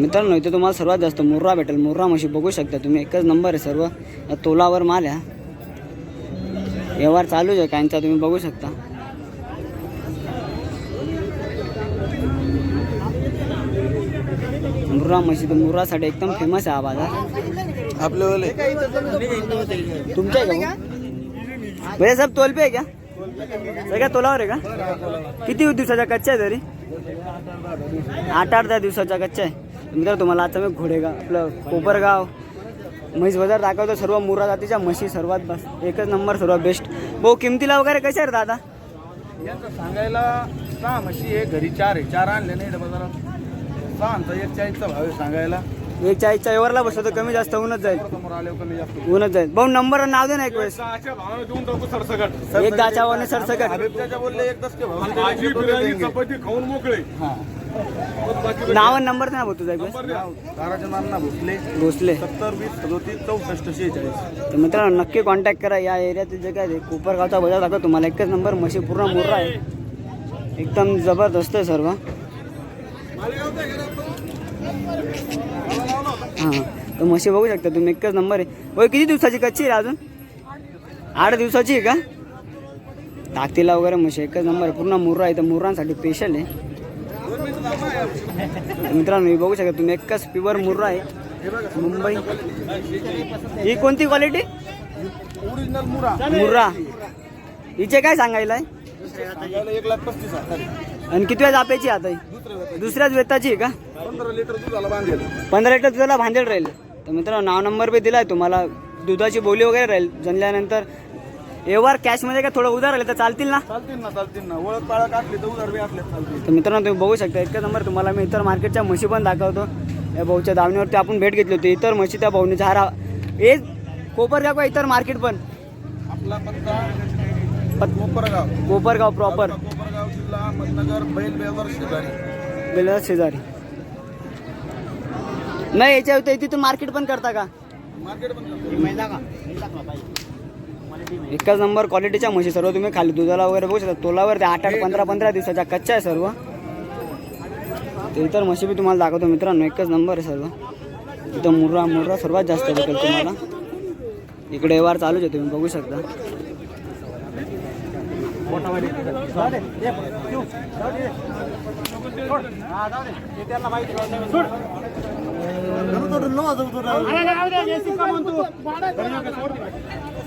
मित्रांनो इथे तुम्हाला सर्वात जास्त मुर्रा भेटेल. मुर्रा म्हशी बघू शकता तुम्ही. एकच नंबर आहे सर्व. या तोलावर माल आहे. व्यवहार चालूच आहे काहींचा तुम्ही बघू शकता. मुर्रा म्हशी तर मुर्रासाठी एकदम फेमस आहे हा बाजार. तुमच्या आहे का? भैया साहेब तोलपे आहे का? सगळ्या तोलावर आहे का? किती दिवसाच्या कच्च्या आहे तरी? आठ आठ दहा दिवसाच्या कच्च्या आहे. मित्र तुम्हाला आता मी घोडेगाव आपलं कोपरगाव म्हैस बाजार दाखवतो. सर्व मुरा जातीच्या म्हशी सर्वात बस एकच नंबर सर्वात बेस्ट भाऊ किमतीला वगैरे कशा आहेत दादा? यांचं सांगायला सहा म्हशी आहे घरी चार आहे. चार आणले नाही बाजारात. सहाचा एक चाळीसचा भाव आहे सांगायला. एक चाळीसच्या व्यवहारला बसलो तर कमी जास्त होऊनच जाईल. समोर आल्यावर कमी जास्त होऊनच जाईल. भाऊ नंबर आणि नाव दे ना एक वेळेस. सहाच्या भावाने देऊन टाकू सरसकट. एक दहाच्या वाने सरसकट. हबीबच्या बोलले एक दस के भाव भाजी बिर्याणी चपाती खाऊन मोकळे. नाव आणि नंबर ना तुझा ताराच्या नाना भोसले. भोसले. सत्तर वीस सदोतीस चौसष्ट शेहेचाळीस. तर मित्रांनो नक्की कॉन्टॅक्ट करा. या एरियातील जे काय कोपरगावचा बाजार दाखवा तुम्हाला एकच नंबर म्हशी पूर्ण मुर्रा आहे. एकदम जबरदस्त आहे सर्व. हां तर म्हशी बघू शकता तुम्ही. एकच नंबर आहे. होय किती दिवसाची कच्ची आहे अजून? आठ दिवसाची आहे का? ताकतीला वगैरे म्हशी. एकच नंबर आहे. पूर्ण मुर्रा आहे. तर मुर्रांसाठी स्पेशल आहे. मित्रांनो हे बघू शकता तुम्ही एकच प्युअर मुर्रा आहे. मुंबई. ही कोणती क्वालिटी ओरिजिनल मुरा मुर्रा. हिचे काय सांगायला आहे एक लाख पस्तीस आणि किती वेळ जापेची आता ही? दुसऱ्याच वेताची आहे का? पंधरा लिटर दुधाला बांधेल. पंधरा लिटर दुधाला भांडेल राहील. तर मित्रांनो नाव नंबर बी दिलाय तुम्हाला. दुधाची बोली वगैरे राहील. जनल्यानंतर व्यवहार कॅशमध्ये काय थोडं उधार राहिले तर चालतील ना? चालतील ना चालतील ना. ओळख पाळख असली तर उधार बी असले चालतील. तर मित्रांनो तुम्ही बघू शकता इतका नंबर तुम्हाला मी इतर मार्केटच्या म्हशी पण दाखवतो. या भाऊच्या दावणीवरती आपण भेट घेतली होती. इतर म्हशी त्या भाऊनी झारा हे कोपरगाव का इतर मार्केट पण. आपला पत्ता कोपरगाव. कोपरगाव प्रॉपर कोपरगाव जिल्हा अहमदनगर बैल शेजारी. बेलर शेजारी. नाही याच्या तिथून मार्केट पण करता का? मार्केट पण एकच नंबर क्वालिटीच्या म्हशी सर्व तुम्ही खाली दुधाला वगैरे बघू शकता तोलावर ते आठ आठ पंधरा पंधरा दिवसाच्या कच्च्या आहे सर्व ते इतर म्हशी बी तुम्हाला दाखवतो मित्रांनो एकच नंबर आहे सर्व इथं मुर्रा मुर्रा सर्वात जास्त भेटेल तुम्हाला इकडे व्यवहार चालूच आहे तुम्ही बघू शकता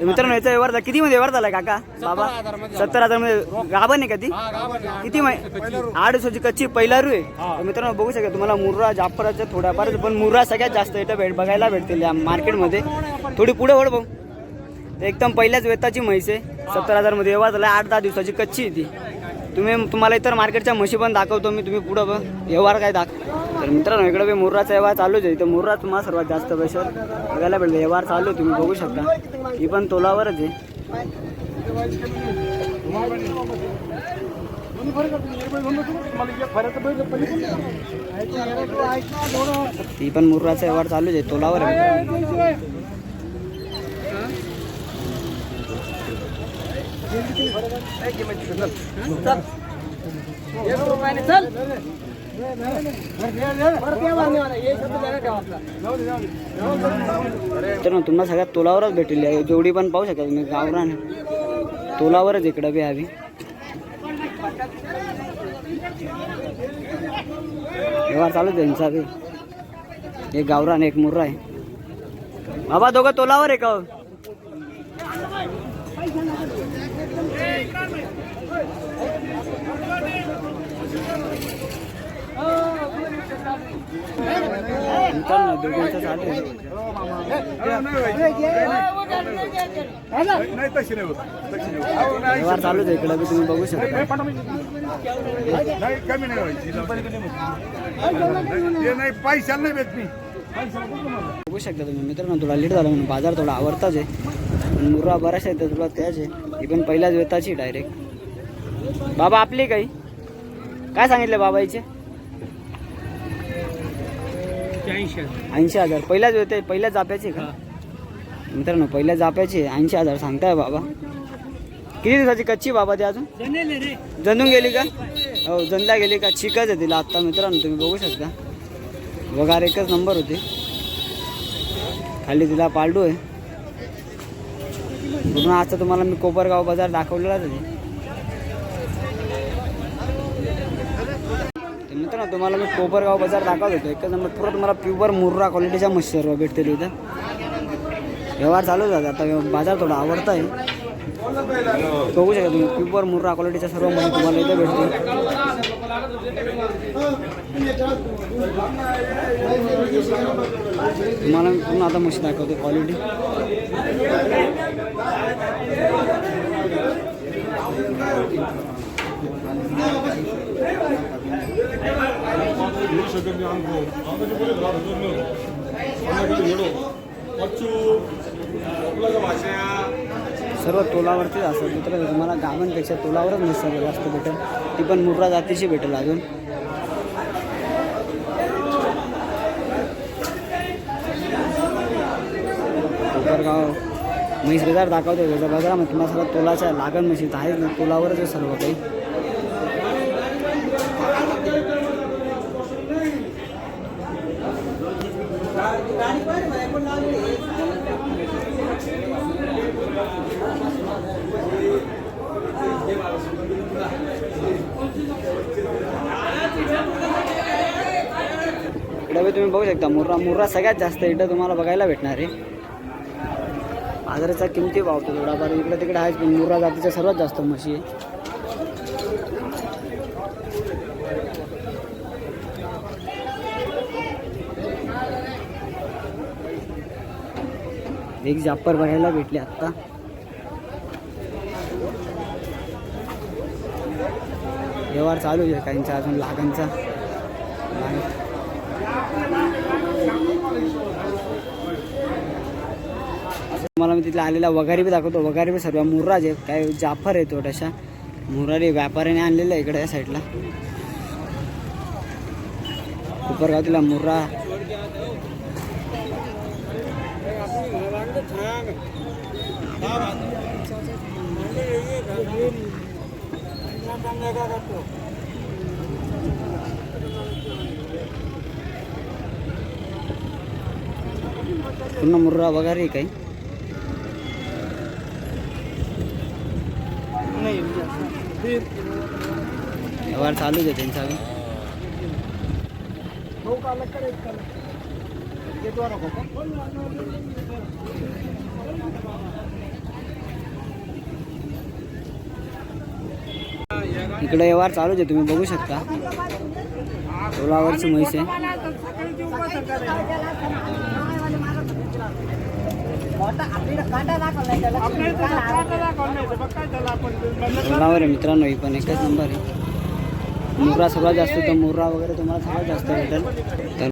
मित्रांनो याचा व्यवहार झाला- किती मध्ये व्यवहार झाला काका? बाबा सत्तर हजारमध्ये. गाभण आहे का ती? किती आठ दिवसाची कच्ची पहिला रू आहे मित्रांनो बघू शकता तुम्हाला मुर्रा जाफराच्या थोड्याफार पण मुर्रा सगळ्यात जास्त इथं भेट बघायला भेटतील या मार्केटमध्ये. थोडी पुढे वळ भाऊ. एकदम पहिल्याच वेताची म्हैस आहे. सत्तर हजारमध्ये व्यवहार झाला आठ दहा दिवसाची कच्ची आहे ती. तुम्ही तुम्हाला इतर मार्केटच्या म्हशी पण दाखवतो मी. तुम्ही पुढं व्यवहार काय दाखव तर मित्रांनो इकडे बी मुर्राचा व्यवहार चालूच आहे. इथं मुर्रा तुम्हाला सर्वात जास्त पैशावर बघायला भेटतो व्यवहार चालू आहे, तुम्ही बघू शकता. ही पण तोलावरच आहे. ती पण मुर्राचा व्यवहार चालूच आहे तोलावर आहे ना तुम्हाला सगळ्यात तोलावरच भेटेल आहे. जेवढी पण पाहू शकता तुम्ही गावरान तोलावरच इकडं बी हवी व्यवहार चालू आहे त्यांचा बी. एक गावरान एक मुर्रा आहे. बाबा दोघं तोलावर आहे का हो? मित्रांनो, दोघांचं चालू आहे. नाही तशी नाही होत तशी नाही होत. व्यवहार चालूच आहे इकडं तुम्ही बघू शकता नाही कमी नाही व्हायची नाही पैशाला नाही भेट मी बघू शकता तुम्ही मित्रांनो थोडा लेट झाला म्हणून बाजार थोडा आवडताच आहे पण मुर्रा बराच आहे तर तुला त्याच आहे ही पण पहिल्याच वेताची डायरेक्ट बाबा आपली काही? काय सांगितलं बाबा ऐंशी हजार. पहिल्याच होते पहिल्याच जाप्याचे का? मित्रांनो पहिल्या जाप्याचे ऐंशी हजार सांगताय बाबा. किती दिवसाची कच्ची बाबा ते अजून? जणून गेली का? हो जनला गेली का? चिकच आहे तिला आत्ता मित्रांनो तुम्ही बघू शकता. वगार एकच नंबर होते. खाली तिला पालडू आहे. पूर्ण आजचा तुम्हाला मी कोपरगाव बाजार दाखवलेलाच आहे. तर मित्रांनो तुम्हाला मी कोपरगाव बाजार दाखवत होतो. एकच नंबर पुरा तुम्हाला प्युअर मुर्रा क्वालिटीच्या मच्छी सर्व भेटतील इथं. व्यवहार चालू झाला. आता बाजार थोडा आवडता आहे. बघू शकता तुम्ही प्युअर मुर्रा क्वालिटीच्या सर्व म्हशी तुम्हाला इथं भेटतील. तुम्हाला मी पूर्ण आता मच्छी दाखवतो क्वालिटी. येऊ शकत नाही अंग अंगाचे पहिले झाड होतं अंगाकडे गेलो सर्व तोलावरतीच असतात मित्र तुम्हाला गावांपेक्षा तोलावरच नसतं जास्त भेटेल. ती पण मुर्रा जातीची भेटेल अजून. कोपरगाव म्हैस बाजार दाखवतो गजा बाजारामध्ये तुम्हाला सर्व तोलाच्या लागण म्हशी आहेच ना तोलावरच आहे सर्व काही. तुम्ही बघू शकता मुर्रा मुर्रा सगळ्यात जास्त इकडं तुम्हाला बघायला भेटणार आहे. बाजाराचा किमती भावतो थोडाफार इकडे तिकडे आहेच पण मुर्रा जातीच्या सर्वात जास्त म्हशी आहे. एक जापर बघायला भेटली आत्ता. व्यवहार चालू आहे काहींचा अजून लागांचा तुम्हाला मी तिथला आलेला वगारी बी दाखवतो. वघारी बी सर्व मुर्राज आहे काय जाफर आहे तशा मुरारी व्यापाऱ्याने आणलेला आहे इकडे या साईडला कोपरगाव तिला मुर्रा. पूर्ण मुर्रा वगैरे काही? व्यवहार चालूच आहे त्यांचा. इकडे व्यवहार चालूच आहे तुम्ही बघू शकता. सोलावरची म्हैस आहे. आहे मित्रांनो ही पण एकच नंबर आहे. मुर्रा सगळा जास्त तर मुर्रा वगैरे तुम्हाला सगळ्यात जास्त भेटेल. तर